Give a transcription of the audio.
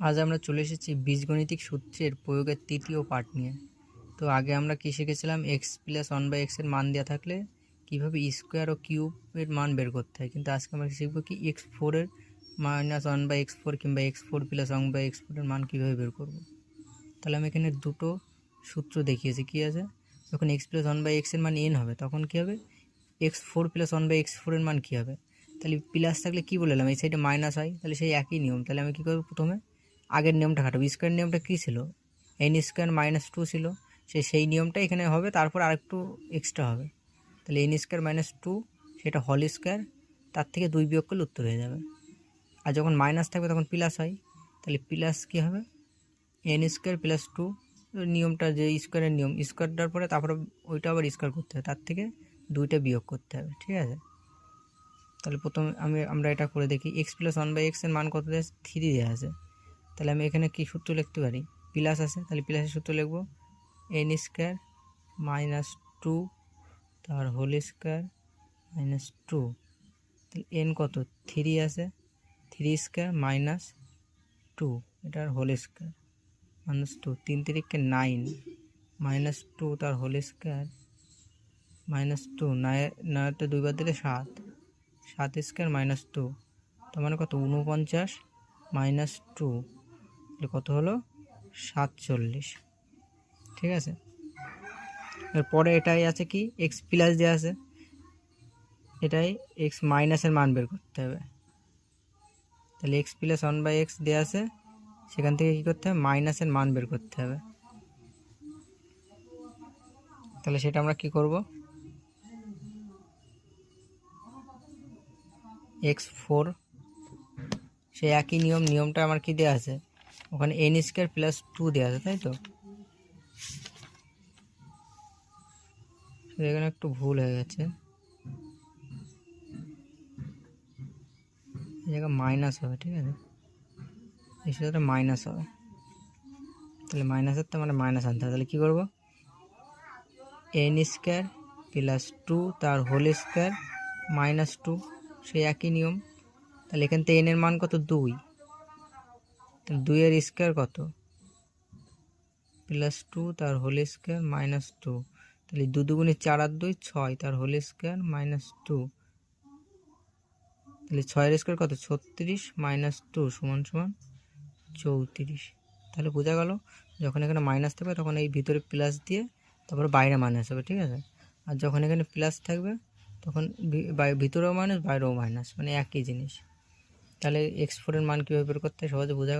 আজ আমরা চলে এসেছি বীজগণিতিক সূত্রের প্রয়োগের তৃতীয় পার্ট নিয়ে। তো আগে আমরা কী শিখেছিলাম? এক্স প্লাস ওয়ান বাই এক্সের মান দেওয়া থাকলে কীভাবে স্কোয়ার ও কিউবের মান বের করতে হয়? কিন্তু আজকে আমরা শিখব কি এক্স ফোরের minus one by x four কিংবা x four plus one by x ফোরের মান কীভাবে বের করব? তাহলে আমি এখানে দুটো সূত্র দেখিয়েছি। কী আছে? যখন এক্স প্লাস ওয়ান বাই এক্সের মান এন হবে, তখন কী হবে? X four plus one by x ফোরের মান কী হবে? তাহলে প্লাস থাকলে কী বললাম এই সাইডে মাইনাস হয়, তাহলে সেই একই নিয়ম। তাহলে আমি কী করব প্রথমে? আগের নিয়মটা খাটাবো স্কোয়ার নিয়মটা কী ছিল? এন স্কোয়ার মাইনাস টু ছিল। সে সেই নিয়মটা এখানে হবে, তারপর আরেকটু এক্সট্রা হবে। তাহলে এন স্কোয়ার মাইনাস টু সেটা হল স্কোয়ার তার থেকে দুই বিয়োগ করলে উত্তর হয়ে যাবে। আর যখন মাইনাস থাকবে তখন প্লাস হয়। তাহলে প্লাস কী হবে? এন স্কোয়ার প্লাস টু নিয়মটা যে স্কোয়ারের নিয়ম স্কোয়ারটার পরে তারপরে ওইটা আবার স্কোয়ার করতে হবে। তার থেকে দুইটা বিয়োগ করতে হবে, ঠিক আছে? তাহলে প্রথমে আমি, আমরা এটা করে দেখি। এক্স প্লাস ওয়ান বাই এক্সের মান কত দেয়? থ্রি দেওয়া আছে। তাহলে আমি এখানে কী সূত্র লিখতে পারি? প্লাস আছে, তাহলে প্লাসের সূত্র লিখব। এন স্কোয়ার মাইনাস টু তার হোল স্কোয়ার মাইনাস টু তাহলে এন কত? থ্রি আছে। থ্রি স্কোয়ার মাইনাস টু এটার হোল স্কোয়ার মাইনাস টু তিন তিরিখকে নাইন মাইনাস টু তার হোল স্কোয়ার মাইনাস টু নয়তে দুইবার দিলে সাত। সাত স্কোয়ার মাইনাস টু তার মানে কত? উনপঞ্চাশ মাইনাস টু কত হলো? সাতচল্লিশ। ঠিক আছে? এরপরে এটাই আছে কি? এক্স প্লাস দেওয়া আছে। এটাই এক্স মাইনাসের মান বের করতে হবে। তাহলে x plus one by x দেওয়া আছে। সেখান থেকে কী করতে হবে? মাইনাসের মান বের করতে হবে। তাহলে সেটা আমরা কি করব? এক্স ফোর সেই একই নিয়ম, নিয়মটা আমার কি দেওয়া আছে? ওখানে এন স্কোয়ার প্লাস টু দেওয়া আছে, তাই তো? এখানে একটু ভুল হয়ে গেছে। এই জায়গায় মাইনাস হবে, ঠিক আছে? এই সাথে মাইনাস হবে। তাহলে মাইনাসের তো মানে মাইনাস আনতে হবে। তাহলে কী করব? এন স্কোয়ার প্লাস টু তার হোল স্কোয়ার মাইনাস টু সেই একই নিয়ম। তাহলে এখান থেকে এনের মান কত? দুই। দুইয়ের স্কোয়ার কত? প্লাস টু, তার হোল স্কোয়ার মাইনাস টু। তাহলে দু দুগুণে চার আর দুই, ছয়, তার হোল স্কোয়ার মাইনাস টু। তাহলে ছয়ের স্কোয়ার কত? ছত্রিশ মাইনাস টু সমান সমান চৌত্রিশ। তাহলে বোঝা গেল, যখন এখানে মাইনাস থাকবে তখন এই ভিতরে প্লাস দিয়ে তারপরে বাইরে মাইনাস হবে, ঠিক আছে? আর যখন এখানে প্লাস থাকবে তখন ভিতরেও মাইনাস, বাইরেও মাইনাস মানে একই জিনিস। তাহলে এক্স ফোরের মান কীভাবে বের করতে সহজে বোঝা?